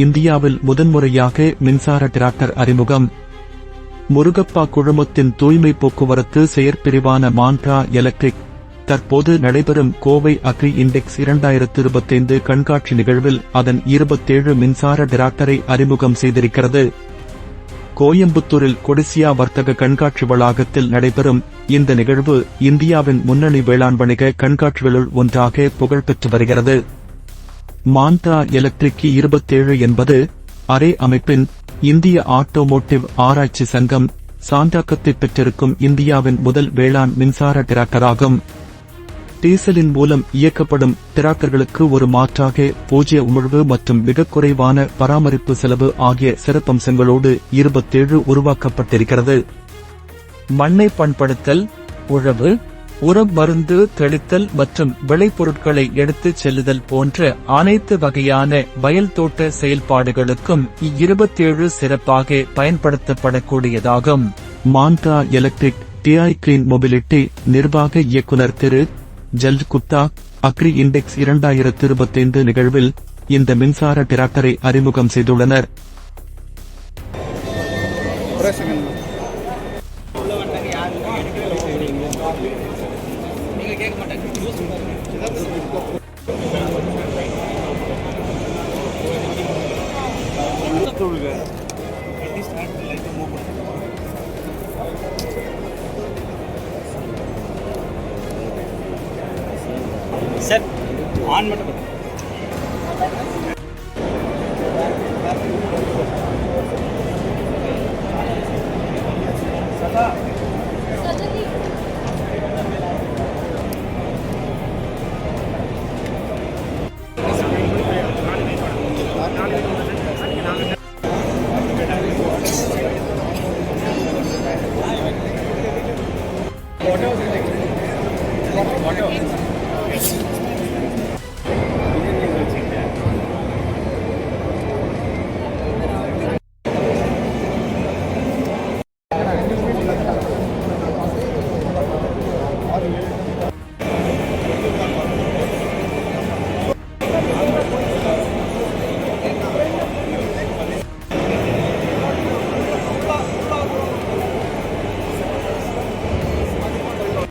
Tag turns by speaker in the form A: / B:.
A: இந்தியாவில் முதன்முறையாக மின்சார டிராக்டர் அறிமுகம். முருகப்பா குழுமத்தின் தூய்மை போக்குவரத்து செயற்பிரிவான மான்ட்ரா எலக்ட்ரிக். தற்போது நடைபெறும் கோவை அக்ரி இண்டெக்ஸ் இரண்டாயிரத்து இருபத்தைந்து கண்காட்சி நிகழ்வில் அதன் இருபத்தேழு மின்சார டிராக்டரை அறிமுகம் செய்திருக்கிறது. கோயம்புத்தூரில் கொடிசியா வர்த்தக கண்காட்சி வளாகத்தில் நடைபெறும் இந்த நிகழ்வு இந்தியாவின் முன்னணி வேளாண் வணிக கண்காட்சிகளுள் ஒன்றாக புகழ்பெற்று வருகிறது. மாந்தா எலக்ட்ரிக் இருபத்தேழு என்பது அரே அமைப்பின் இந்திய ஆட்டோமோட்டிவ் ஆராய்ச்சி சங்கம் சான்றாக்கத்தை பெற்றிருக்கும் இந்தியாவின் முதல் வேளாண் மின்சார டிராக்டராகும். டீசலின் மூலம் இயக்கப்படும் டிராக்டர்களுக்கு ஒரு மாற்றாக பூஜ்ய உமிழ்வு மற்றும் மிக குறைவான பராமரிப்பு செலவு ஆகிய சிறப்பம்சங்களோடு இருபத்தேழு உருவாக்கப்பட்டிருக்கிறது. மண்ணை பண்படுத்தல் உழவு உரம் மருந்து தெளித்தல் மற்றும் விளைபொருட்களை எடுத்துச் செல்லுதல் போன்ற அனைத்து வகையான வயல் தோட்ட செயல்பாடுகளுக்கும் இருபத்தேழு சிறப்பாக பயன்படுத்தப்படக்கூடியதாகும். Montra electric TI clean mobility நிர்வாக இயக்குனர் திரு. ஜல்ஜ் குப்தா அக்ரி இண்டெக்ஸ் இரண்டாயிரத்து இருபத்தைந்து நிகழ்வில் இந்த மின்சார டிராக்டரை அறிமுகம் செய்துள்ளனர்.
B: கேட்க மாட்டேன் தொழுகை அட்லீஸ்ட் ஆக்ட் லைஃப்பை மூவ்
C: சார் ஆன் மட்டும் 맞아.